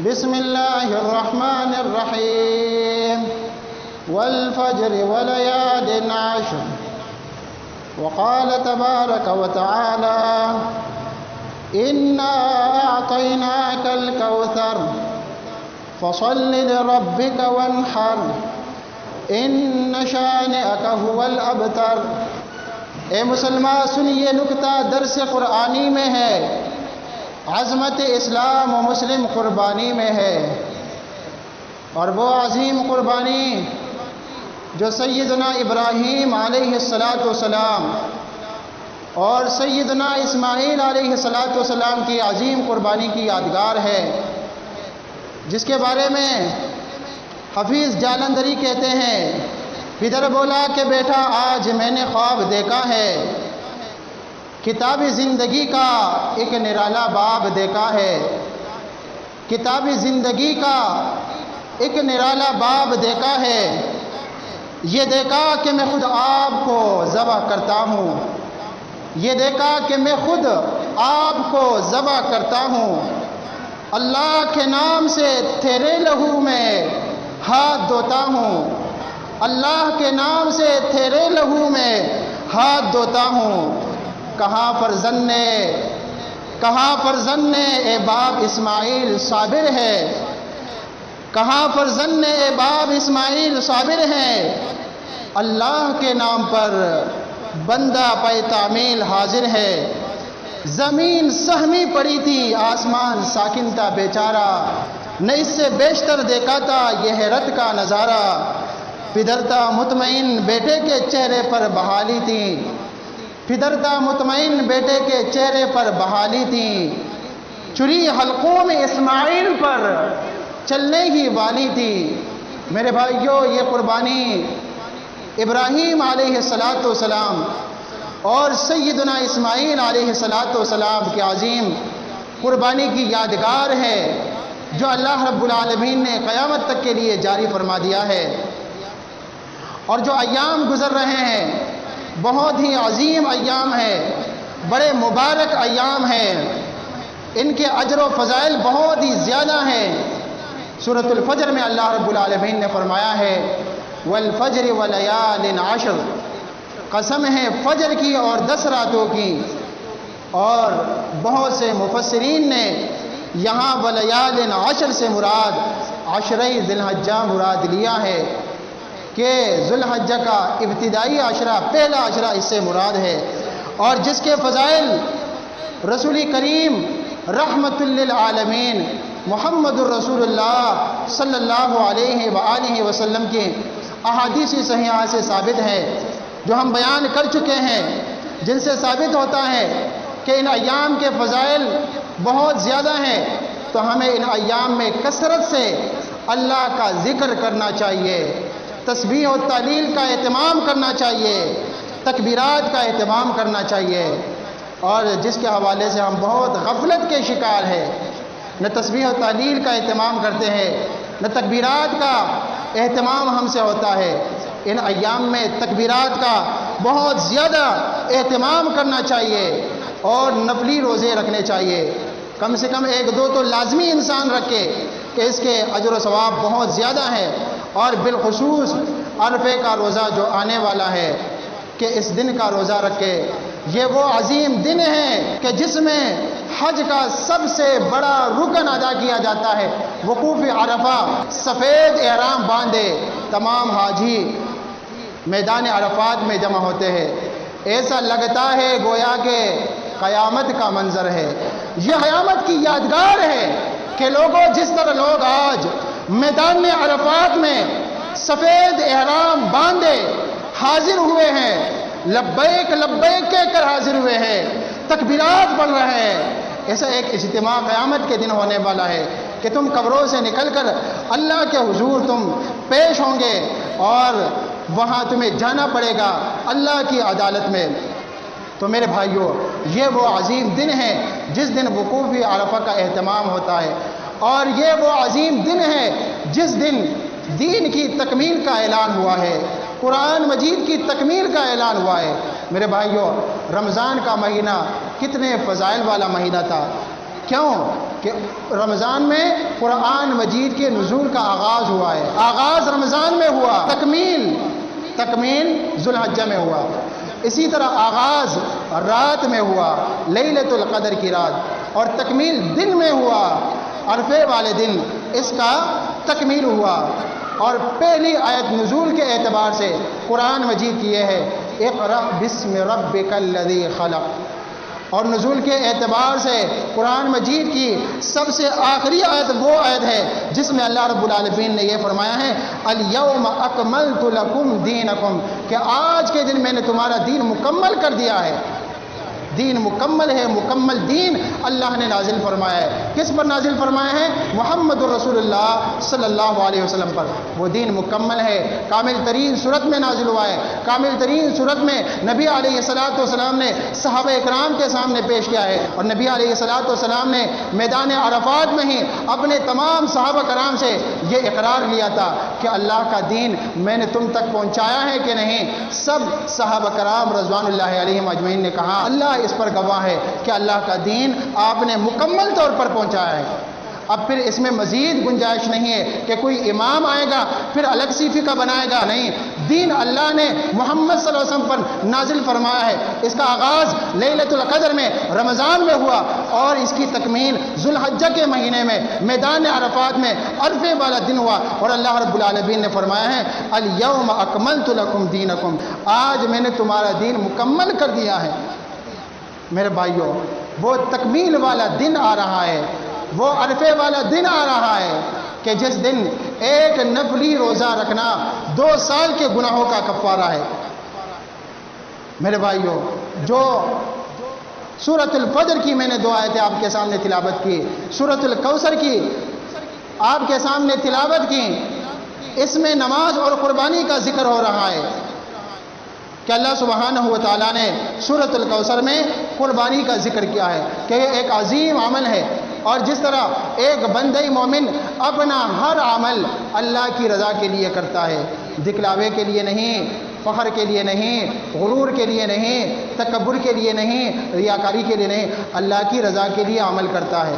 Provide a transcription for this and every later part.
بسم الله الرحمن الرحيم. والفجر وليال عشر. وقال تبارك وتعالى إنا أعطيناك الكوثر فصل لربك وانحر إن شانئك هو الأبتر. اے مسلمان سنیے نکتہ درس قرآنی میں ہے۔ عظمت اسلام و مسلم قربانی میں ہے۔ اور وہ عظیم قربانی جو سیدنا ابراہیم علیہ السلاۃ والسلام اور سیدنا اسماعیل علیہ السلاۃ والسلام کی عظیم قربانی کی یادگار ہے۔ جس کے بارے میں حفیظ جالندری کہتے ہیں پدر بولا کہ بیٹا، آج میں نے خواب دیکھا ہے۔ کتاب زندگی کا ایک نرالا باب دیکھا ہے۔ کتاب زندگی کا ایک نرالا باب دیکھا ہے۔ یہ دیکھا کہ میں خود آپ کو ذبح کرتا ہوں۔ یہ دیکھا کہ میں خود آپ کو ذبح کرتا ہوں۔ اللہ کے نام سے تیرے لہو میں ہاتھ دھوتا ہوں۔ اللہ کے نام سے تیرے لہو میں ہاتھ دھوتا ہوں۔ کہاں فرزن نے کہاں فرزن نے اے باپ اسماعیل صابر ہے۔ کہاں فرزن نے اے باپ اسماعیل صابر ہے۔ اللہ کے نام پر بندہ پے تعمیل حاضر ہے۔ زمین سہمی پڑی تھی، آسمان ساکن تھا بیچارہ۔ نہ اس سے بیشتر دیکھا تھا یہ حیرت کا نظارہ۔ پدرتا مطمئن بیٹے کے چہرے پر بحالی تھی۔ پدرتا مطمئن بیٹے کے چہرے پر بحالی تھی۔ چری حلقوں میں اسماعیل پر چلنے ہی والی تھی۔ میرے بھائیوں یہ قربانی ابراہیم علیہ السلاۃ والسلام اور سیدنا اسماعیل علیہ السلاۃ والسلام کے عظیم قربانی کی یادگار ہے، جو اللہ رب العالمین نے قیامت تک کے لیے جاری فرما دیا ہے۔ اور جو ایام گزر رہے ہیں بہت ہی عظیم ایام ہے، بڑے مبارک ایام ہیں۔ ان کے اجر و فضائل بہت ہی زیادہ ہیں۔ صورت الفجر میں اللہ رب العالمین نے فرمایا ہے، والفجر ولیال عشر۔ قسم ہے فجر کی اور دس راتوں کی۔ اور بہت سے مفسرین نے یہاں ولیال عشر سے مراد عشرۂ ذی الحجہ مراد لیا ہے۔ کہ ذوالحجہ کا ابتدائی عشرہ، پہلا عشرہ اس سے مراد ہے۔ اور جس کے فضائل رسول کریم رحمت للعالمین محمد الرسول اللہ صلی اللہ علیہ وآلہ وسلم کی احادیثی صحیحہ سے ثابت ہے، جو ہم بیان کر چکے ہیں۔ جن سے ثابت ہوتا ہے کہ ان ایام کے فضائل بہت زیادہ ہیں، تو ہمیں ان ایام میں کثرت سے اللہ کا ذکر کرنا چاہیے۔ تسبیح و تعلیل کا اہتمام کرنا چاہیے، تکبیرات کا اہتمام کرنا چاہیے۔ اور جس کے حوالے سے ہم بہت غفلت کے شکار ہیں، نہ تسبیح و تعلیل کا اہتمام کرتے ہیں، نہ تکبیرات کا اہتمام ہم سے ہوتا ہے۔ ان ایام میں تکبیرات کا بہت زیادہ اہتمام کرنا چاہیے اور نفلی روزے رکھنے چاہیے۔ کم سے کم ایک دو تو لازمی انسان رکھے۔ کہ اس کے اجر و ثواب بہت زیادہ ہے اور بالخصوص عرفے کا روزہ جو آنے والا ہے، کہ اس دن کا روزہ رکھے۔ یہ وہ عظیم دن ہے کہ جس میں حج کا سب سے بڑا رکن ادا کیا جاتا ہے۔ وقوف عرفہ سفید احرام باندھے، تمام حاجی میدان عرفات میں جمع ہوتے ہیں۔ ایسا لگتا ہے گویا کہ قیامت کا منظر ہے۔ یہ قیامت کی یادگار ہے۔ کہ لوگوں جس طرح لوگ آج میدان عرفات میں سفید احرام باندھے حاضر ہوئے ہیں، لبیک لبیک کہہ کر حاضر ہوئے ہیں، تکبیرات پڑھ رہے ہیں۔ ایسا ایک اجتماع قیامت کے دن ہونے والا ہے کہ تم قبروں سے نکل کر اللہ کے حضور تم پیش ہوں گے اور وہاں تمہیں جانا پڑے گا اللہ کی عدالت میں۔ تو میرے بھائیوں یہ وہ عظیم دن ہے جس دن وقوفی عرفہ کا اہتمام ہوتا ہے۔ اور یہ وہ عظیم دن ہے جس دن دین کی تکمیل کا اعلان ہوا ہے، قرآن مجید کی تکمیل کا اعلان ہوا ہے۔ میرے بھائیوں، رمضان کا مہینہ کتنے فضائل والا مہینہ تھا۔ کیوں؟ کہ رمضان میں قرآن مجید کے نزول کا آغاز ہوا ہے۔ آغاز رمضان میں ہوا، تکمیل تکمیل ذوالحجہ میں ہوا۔ اسی طرح آغاز رات میں ہوا لیلت القدر کی رات۔ اور تکمیل دن میں ہوا۔ عرفے والے دن اس کا تکمیل ہوا اور پہلی آیت نزول کے اعتبار سے قرآن مجید کی یہ ہے، اقرأ بسم ربک الذی خلق۔ اور نزول کے اعتبار سے قرآن مجید کی سب سے آخری آیت وہ آیت ہے جس میں اللہ رب العالمین نے یہ فرمایا ہے، الیوم اکملت لکم دینکم، کہ آج کے دن میں نے تمہارا دین مکمل کر دیا ہے۔ دین مکمل ہے، مکمل دین اللہ نے نازل فرمایا ہے۔ کس پر نازل فرمایا ہے؟ محمد الرسول اللہ صلی اللہ علیہ وسلم پر۔ وہ دین مکمل ہے۔ کامل ترین صورت میں نازل ہوا ہے۔ کامل ترین صورت میں نبی علیہ صلاۃ والسلام نے صحابہ اکرام کے سامنے پیش کیا ہے۔ اور نبی علیہ صلاۃ والسلام نے میدان عرفات میں ہی اپنے تمام صحابہ کرام سے یہ اقرار لیا تھا۔ کہ اللہ کا دین میں نے تم تک پہنچایا ہے کہ نہیں؟ سب صحابہ کرام رضوان اللہ علیہ مجمعین نے کہا، اللہ اس پر گواہ ہے کہ اللہ کا دین آپ نے مکمل طور پر پہنچایا ہے۔ اب پھر اس میں مزید گنجائش نہیں ہے کہ کوئی امام آئے گا، پھر الگ صفی کا بنائے گا، نہیں۔ دین اللہ نے محمد صلی اللہ علیہ وسلم پر نازل فرمایا ہے۔ اس کا آغاز لیلت القدر میں رمضان میں ہوا اور اس کی تکمیل ذوالحجہ کے مہینے میں، میدان عرفات میں عرفے والا دن ہوا۔ اور اللہ رب العالمین نے فرمایا ہے، الیوم اکملت لکم دینکم۔ آج میں نے تمہارا دین مکمل کر دیا ہے۔ میرے بھائیوں وہ تکمیل والا دن آ رہا ہے۔ وہ عرفے والا دن آ رہا ہے کہ جس دن ایک نفلی روزہ رکھنا دو سال کے گناہوں کا کفارہ ہے۔ میرے بھائیوں، جو سورت الفجر کی میں نے دو آیتیں آپ کے سامنے تلاوت کی سورت الکوثر کی آپ کے سامنے تلاوت کی، اس میں نماز اور قربانی کا ذکر ہو رہا ہے۔ کہ اللہ سبحانہ و تعالیٰ نے سورت الکوثر میں قربانی کا ذکر کیا ہے، کہ یہ ایک عظیم عمل ہے۔ اور جس طرح ایک بندئی مومن اپنا ہر عمل اللہ کی رضا کے لیے کرتا ہے، دکھلاوے کے لیے نہیں، فخر کے لیے نہیں، غرور کے لیے نہیں، تکبر کے لیے نہیں، ریاکاری کے لیے نہیں، اللہ کی رضا کے لیے عمل کرتا ہے۔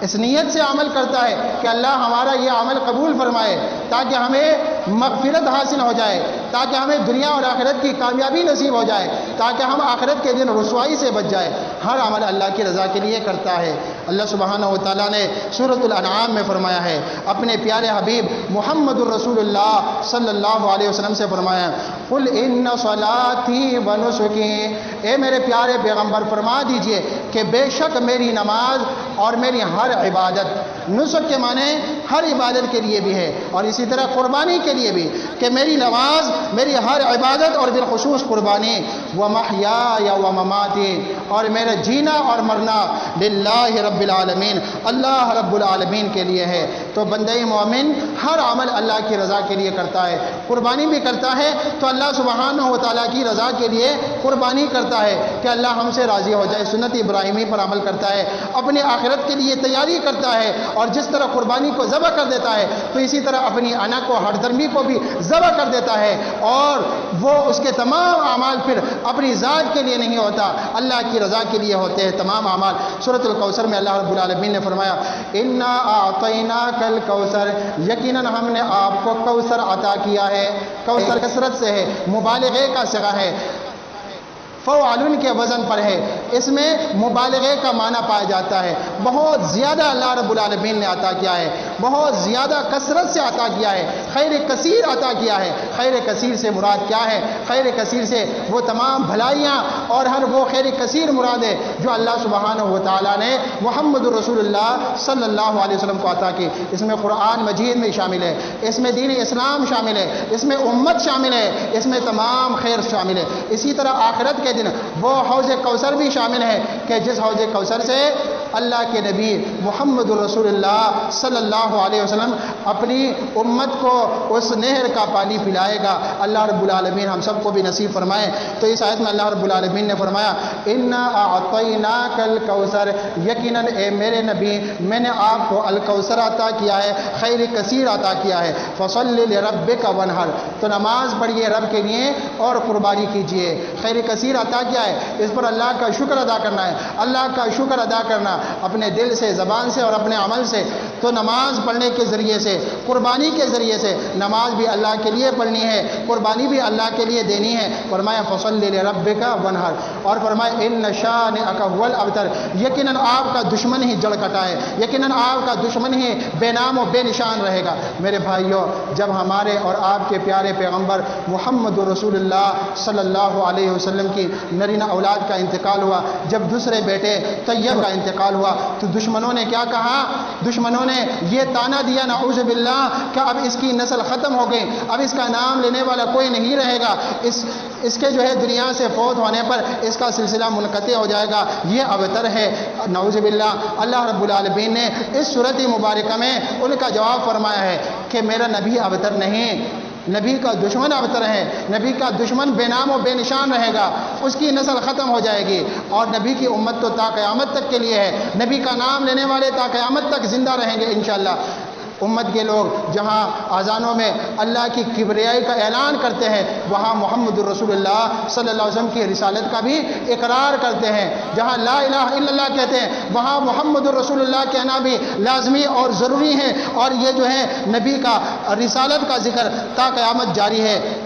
اس نیت سے عمل کرتا ہے کہ اللہ ہمارا یہ عمل قبول فرمائے تاکہ ہمیں مغفرت حاصل ہو جائے، تاکہ ہمیں دنیا اور آخرت کی کامیابی نصیب ہو جائے، تاکہ ہم آخرت کے دن رسوائی سے بچ جائے۔ ہر عمل اللہ کی رضا کے لیے کرتا ہے۔ اللہ سبحانہ و تعالیٰ نے صورت الانعام میں فرمایا ہے۔ اپنے پیارے حبیب محمد الرسول اللہ صلی اللہ علیہ وسلم سے فرمایا قل ان صلاتی و نسکی اے میرے پیارے پیغمبر، فرما دیجیے کہ بے شک میری نماز اور میری ہر عبادت نسک کے معنی ہر عبادت کے لیے بھی ہے۔ اور اسی طرح قربانی کے لیے بھی کہ میری نماز، میری ہر عبادت اور بالخصوص قربانی۔ و محیا یا و مماتی اور میرا جینا اور مرنا للہ رب العالمین اللہ رب العالمین کے لیے ہے۔ تو بندہ مومن ہر عمل اللہ کی رضا کے لیے کرتا ہے۔ قربانی بھی کرتا ہے تو اللہ سبحانہ و تعالیٰ کی رضا کے لیے قربانی کرتا ہے کہ اللہ ہم سے راضی ہو جائے۔ سنت ابراہیمی پر عمل کرتا ہے اپنے آخرت کے لیے تیاری کرتا ہے اور جس طرح قربانی کو ذبح کر دیتا ہے تو اسی طرح اپنی انا کو، ہر درمی کو بھی ذبح کر دیتا ہے اور وہ اس کے تمام اعمال پھر اپنی ذات کے لیے نہیں ہوتا۔ اللہ کی رضا کے لیے ہوتے ہیں تمام اعمال۔ صورت القوثر میں اللہ رب العالمین نے فرمایا انا آتینا کل کوثر، یقیناً ہم نے آپ کو کوثر عطا کیا ہے۔ کوثر کثرت سے ہے، مبالغے کا سگا ہے۔ فوالن کے وزن پر ہے۔ اس میں مبالغے کا معنی پایا جاتا ہے۔ بہت زیادہ اللہ رب العالمین نے عطا کیا ہے۔ بہت زیادہ کثرت سے عطا کیا ہے۔ خیر کثیر عطا کیا ہے۔ خیر کثیر سے مراد کیا ہے؟ خیر کثیر سے وہ تمام بھلائیاں اور ہر وہ خیر کثیر مراد ہے جو اللہ سبحانہ و تعالیٰ نے محمد الرسول اللہ صلی اللہ علیہ وسلم کو عطا کی۔ اس میں قرآن مجید میں شامل ہے۔ اس میں دین اسلام شامل ہے۔ اس میں امت شامل ہے۔ اس میں تمام خیر شامل ہے۔ اسی طرح آخرت کے دن وہ حوض کوثر بھی شامل شامل ہے کہ جس حوض کوثر سے اللہ کے نبی محمد الرسول اللہ صلی اللہ علیہ وسلم اپنی امت کو اس نہر کا پانی پلائے گا۔ اللہ رب العالمین ہم سب کو بھی نصیب فرمائے۔ تو اس آیت میں اللہ رب العالمین نے فرمایا، انا اعطینا کل کوثر یقیناً اے میرے نبی، میں نے آپ کو الکوثر عطا کیا ہے، خیر کثیر عطا کیا ہے۔ فصل رب کا ونہر تو نماز پڑھیے رب کے لیے اور قربانی کیجیے۔ خیر کثیر عطا کیا ہے، اس پر اللہ کا شکر ادا کرنا ہے۔ اللہ کا شکر ادا کرنا اپنے دل سے، زبان سے اور اپنے عمل سے۔ تو نماز پڑھنے کے ذریعے سے، قربانی کے ذریعے سے نماز بھی اللہ کے لیے پڑھنی ہے، قربانی بھی اللہ کے لیے دینی ہے۔ فرمایا فصل رب کا ونہر اور فرمایا، ان نشان اکول ابتر یقیناً آپ کا دشمن ہی جڑ کٹا ہے۔ یقیناً آپ کا دشمن ہی بے نام و بے نشان رہے گا۔ میرے بھائیوں، جب ہمارے اور آپ کے پیارے پیغمبر محمد رسول اللہ صلی اللہ علیہ وسلم کی نرینہ اولاد کا انتقال ہوا، جب دوسرے بیٹے طیب کا انتقال ہوا، تو دشمنوں نے کیا کہا؟ دشمنوں نے یہ تانا دیا، نعوذ باللہ، کہ اب اس کی نسل ختم ہو گئی، اب اس کا نام لینے والا کوئی نہیں رہے گا۔ اس اس کے جو ہے دنیا سے فوت ہونے پر اس کا سلسلہ منقطع ہو جائے گا۔ یہ ابتر ہے۔ نعوذ باللہ، اللہ رب العالمین نے اس صورت مبارکہ میں ان کا جواب فرمایا ہے کہ میرا نبی ابتر نہیں۔ نبی کا دشمن ابتر ہے، نبی کا دشمن بے نام و بے نشان رہے گا، اس کی نسل ختم ہو جائے گی۔ اور نبی کی امت تو تا قیامت تک کے لیے ہے، نبی کا نام لینے والے تا قیامت تک زندہ رہیں گے انشاءاللہ۔ امت کے لوگ جہاں اذانوں میں اللہ کی کبریائی کا اعلان کرتے ہیں، وہاں محمد الرسول اللہ صلی اللہ علیہ وسلم کی رسالت کا بھی اقرار کرتے ہیں۔ جہاں لا الہ الا اللہ کہتے ہیں، وہاں محمد الرسول اللہ کہنا بھی لازمی اور ضروری ہے۔ اور یہ جو ہے نبی کا رسالت کا ذکر تا قیامت جاری ہے۔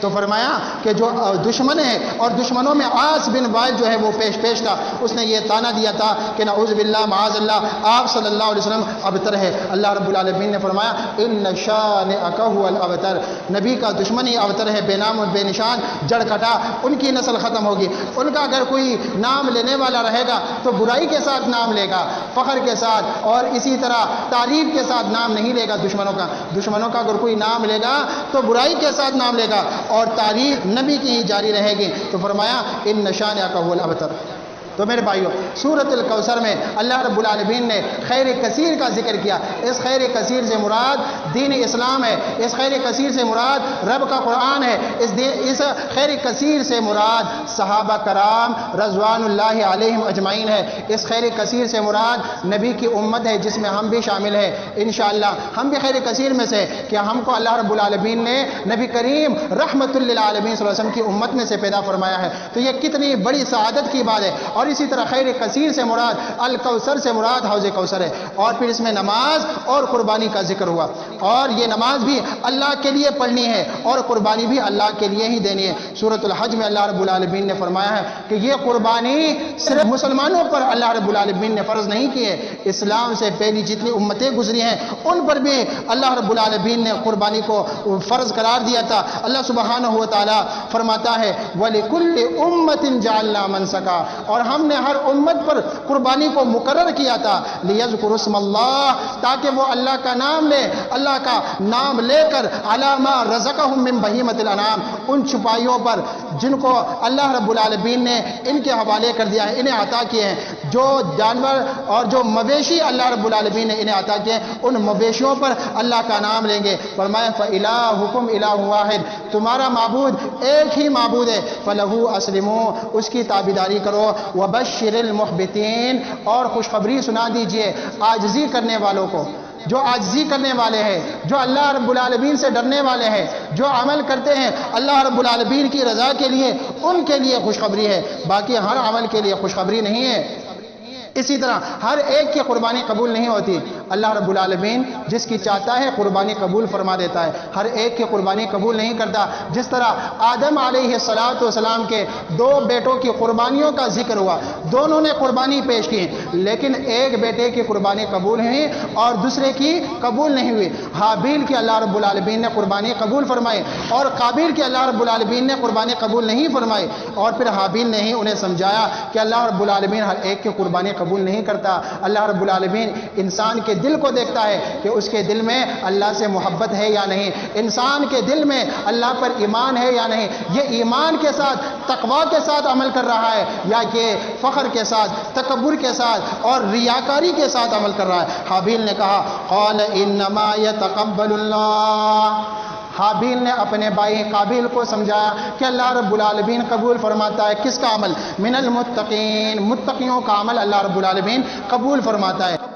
تو فرمایا کہ جو دشمن ہے اور دشمنوں میں آس بن وائل جو ہے وہ پیش پیش تھا، اس نے یہ تانا دیا تھا کہ نعوذ باللہ، معاذ اللہ، آپ صلی اللہ علیہ وسلم ابتر ہے۔ اللہ رب العالمین نے فرمایا، ان شان اکہ الابتر۔ نبی کا دشمن ہی ابتر ہے، بے نام و بے نشان، جڑ کٹا، ان کی نسل ختم ہوگی۔ ان کا اگر کوئی نام لینے والا رہے گا تو برائی کے ساتھ نام لے گا، فخر کے ساتھ، اور اسی طرح تعریف کے ساتھ نام نہیں لے گا دشمنوں کا۔ دشمنوں کا اگر کوئی نام لے گا تو برائی کے ساتھ نام لے گا۔ اور تاریخ نبی کی ہی جاری رہے گی۔ تو فرمایا ان نشانیہ کا ابتر تو میرے بھائیوں سورت الکوثر میں اللہ رب العالمین نے خیر کثیر کا ذکر کیا۔ اس خیر کثیر سے مراد دین اسلام ہے، اس خیر کثیر سے مراد رب کا قرآن ہے، اس اس خیر کثیر سے مراد صحابہ کرام رضوان اللہ علیہم اجمعین ہے۔ اس خیر کثیر سے مراد نبی کی امت ہے، جس میں ہم بھی شامل ہیں۔ انشاءاللہ، ہم بھی خیر کثیر میں سے کہ ہم کو اللہ رب العالمین نے نبی کریم رحمت اللہ علیہ وسلم کی امت میں سے پیدا فرمایا ہے۔ تو یہ کتنی بڑی سعادت کی بات ہے۔ اور اسی طرح خیر کثیر سے مراد الکوثر سے مراد حوض کوثر ہے۔ اور پھر اس میں نماز اور قربانی کا ذکر ہوا۔ اور یہ نماز بھی اللہ کے لیے پڑھنی ہے اور قربانی بھی اللہ کے لیے ہی دینی ہے۔ سورت الحج میں اللہ رب العالمین نے فرمایا ہے کہ یہ قربانی صرف مسلمانوں پر اللہ رب العالمین نے فرض نہیں کی ہے۔ اسلام سے پہلی جتنی امتیں گزری ہیں، ان پر بھی اللہ رب العالمین نے قربانی کو فرض قرار دیا تھا۔ اللہ سبحانہ و تعالیٰ فرماتا ہے، وَلِكُلِّ أُمَّةٍ جَعَلْنَا مَنْسَكَا اور ہم نے ہر امت پر قربانی کو مقرر کیا تھا۔ لیذکر اسم اللہ تاکہ وہ اللہ کا نام لے، اللہ کا نام لے کر علامہ رزقہم من بہیمت الانام ان چھپائیوں پر پر جن کو اللہ رب العالمین نے ان کے حوالے کر دیا ہے، انہیں عطا کیے ہیں۔ جو جانور اور جو مویشی اللہ رب العالمین نے انہیں عطا کیے ہیں، ان مویشیوں پر اللہ کا نام لیں گے۔ فرمایا فَإِلَاهُكُمْ إِلَاهُ وَاحِدْ۔ تمہارا معبود ایک ہی معبود ہے۔ فَلَهُ أَسْلِمُوا۔ اس کی تابداری کرو۔ وَبَشِّرِ الْمُحْبِتِينَ۔ اور خوشخبری سنا دیجیے آجزی کرنے والوں کو۔ جو عاجزی کرنے والے ہیں، جو اللہ رب العالمین سے ڈرنے والے ہیں، جو عمل کرتے ہیں، اللہ رب العالمین کی رضا کے لیے، ان کے لیے خوشخبری ہے۔ باقی ہر عمل کے لیے خوشخبری نہیں ہے۔ اسی طرح ہر ایک کی قربانی قبول نہیں ہوتی۔ اللہ رب العالمین جس کی چاہتا ہے قربانی قبول فرما دیتا ہے۔ ہر ایک کی قربانی قبول نہیں کرتا۔ جس طرح آدم علیہ السلاۃ والسلام کے دو بیٹوں کی قربانیوں کا ذکر ہوا، دونوں نے قربانی پیش کی۔ لیکن ایک بیٹے کی قربانی قبول ہوئی اور دوسرے کی قبول نہیں ہوئی۔ حابیل کی اللہ رب العالمین نے قربانی قبول فرمائی اور قابل کی اللہ رب العالمین نے قربانی قبول نہیں فرمائی۔ اور پھر حابیل نے ہی انہیں سمجھایا کہ اللہ رب العالمین ہر ایک کی قربانی قبول نہیں کرتا۔ اللہ رب العالمین انسان کے دل کو دیکھتا ہے کہ اس کے دل میں اللہ سے محبت ہے یا نہیں۔ انسان کے دل میں اللہ پر ایمان ہے یا نہیں۔ یہ ایمان کے ساتھ تقوا کے ساتھ عمل کر رہا ہے یا کہ فخر کے ساتھ، تکبر کے ساتھ اور ریاکاری کے ساتھ عمل کر رہا ہے۔ حابیل نے کہا، قال، انما يتقبل اللہ۔ حابیل نے اپنے بھائی قابل کو سمجھایا کہ اللہ رب العالمین قبول فرماتا ہے، کس کا عمل؟ من المتقین، متقیوں کا عمل اللہ رب العالمین قبول فرماتا ہے۔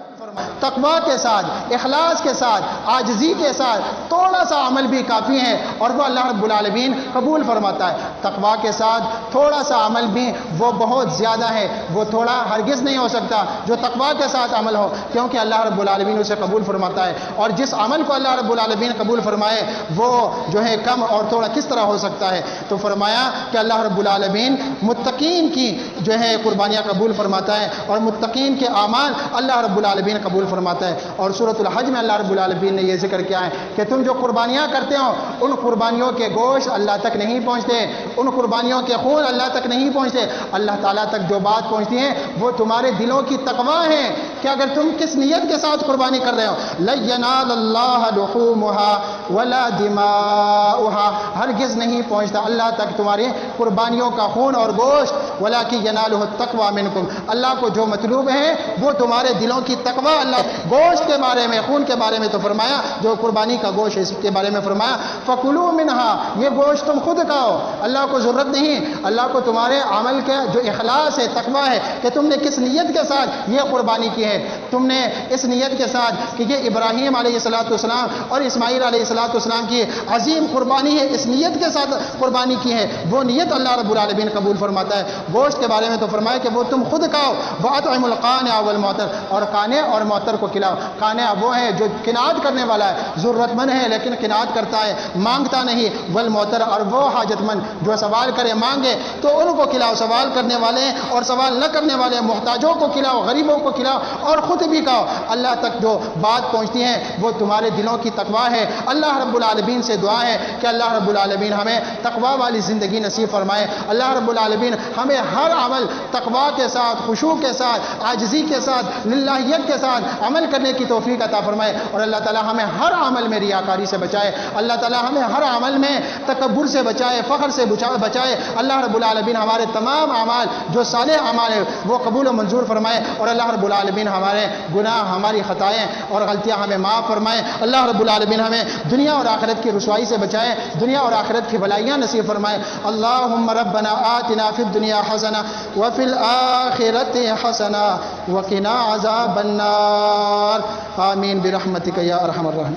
تقوا کے ساتھ، اخلاص کے ساتھ آجزی کے ساتھ تھوڑا سا عمل بھی کافی ہے اور وہ اللہ رب العالمین قبول فرماتا ہے۔ تقوا کے ساتھ تھوڑا سا عمل بھی وہ بہت زیادہ ہے، وہ تھوڑا ہرگز نہیں ہو سکتا جو تقوا کے ساتھ عمل ہو، کیونکہ اللہ رب العالمین اسے قبول فرماتا ہے۔ اور جس عمل کو اللہ رب العالمین قبول فرمائے، وہ جو ہے کم اور تھوڑا کس طرح ہو سکتا ہے؟ تو فرمایا کہ اللہ رب العالمین متقین کی جو ہے قربانیاں قبول فرماتا ہے اور متقین کے اعمال اللہ رب العالمین قبول فرماتا ہے اور صورت الحج میں اللہ رب العالمین نے یہ ذکر کیا ہے کہ تم جو قربانیاں کرتے ہو، ان قربانیوں کے گوشت اللہ تک نہیں پہنچتے، ان قربانیوں کے خون اللہ تک نہیں پہنچتے۔ اللہ تعالیٰ تک جو بات پہنچتی ہے، وہ تمہارے دلوں کی تقوا ہے کہ اگر تم کس نیت کے ساتھ قربانی کر رہے ہو لَيَنَالَ اللَّهَ لُحُومُهَا وَلَا دِمَاؤُهَا ہرگز نہیں پہنچتا اللہ تک تمہاری قربانیوں کا خون اور گوشت۔ وَلَكِ يَنَالُهُ التَّقْوَى مِنْكُمْ اللہ کو جو مطلوب ہے، وہ تمہارے دلوں کی تقوا اللہ گوشت کے بارے میں، خون کے بارے میں تو فرمایا، جو قربانی کا گوشت ہے، اس کے بارے میں فرمایا فَكُلُوا مِنْهَا، یہ گوشت تم خود کھاؤ۔ اللہ کو ضرورت نہیں، اللہ کو تمہارے عمل کے جو اخلاص ہے تقوا ہے، کہ تم نے کس نیت کے ساتھ یہ قربانی کی ہے۔ تم نے اس نیت کے ساتھ کہ یہ ابراہیم علیہ السلاۃ والسلام اور اسماعیل علیہ السلاۃ والسلام کی عظیم قربانی ہے، اس نیت کے ساتھ قربانی کی ہے۔ وہ نیت اللہ رب العالمین قبول فرماتا ہے۔ گوشت کے بارے میں تو فرمایا کہ وہ تم خود کھاؤ۔ بات القان اول معطر اور کانے اور معطر کو کھلاؤ کانے وہ ہے جو کناد کرنے والا ہے ضرورت مند ہے لیکن کناد کرتا ہے، مانگتا نہیں ول معطر اور وہ حاجت مند جو سوال کرے، مانگے تو ان کو کھلاؤ، سوال کرنے والے اور سوال نہ کرنے والے محتاجوں کو کھلاؤ، غریبوں کو کھلاؤ اور خود بھی کھاؤ۔ اللہ تک جو بات پہنچتی ہے، وہ تمہارے دلوں کی تقوا ہے۔ اللہ رب العالمین سے دعا ہے کہ اللہ رب العالمین ہمیں تقوا والی زندگی نصیب فرمائے۔ اللہ رب العالمین ہمیں ہر عمل تقوا کے ساتھ خوشو کے ساتھ، عاجزی کے ساتھ، للہیت کے ساتھ عمل کرنے کی توفیق عطا فرمائے اور اللہ تعالی ہمیں ہر عمل میں ریاکاری سے بچائے۔ اللہ تعالی ہمیں ہر عمل میں تکبر سے بچائے، فخر سے بچائے۔ اللہ رب العالمین ہمارے تمام اعمال جو صالح اعمال ہیں، وہ قبول و منظور فرمائے اور اللہ رب العالمین ہمارے گناہ، ہماری خطائیں اور غلطیاں ہمیں معاف فرمائے۔ اللہ رب العالمین ہمیں دنیا اور آخرت کی رسوائی سے بچائے، دنیا اور آخرت کی بھلائیاں نصیب فرمائے۔ اللہم ربنا آتنا فی الدنیا حسنہ وفی الآخرت حسنہ وقنا عذاب النار۔ النار آمين. برحمتك يا أرحم الراحمين.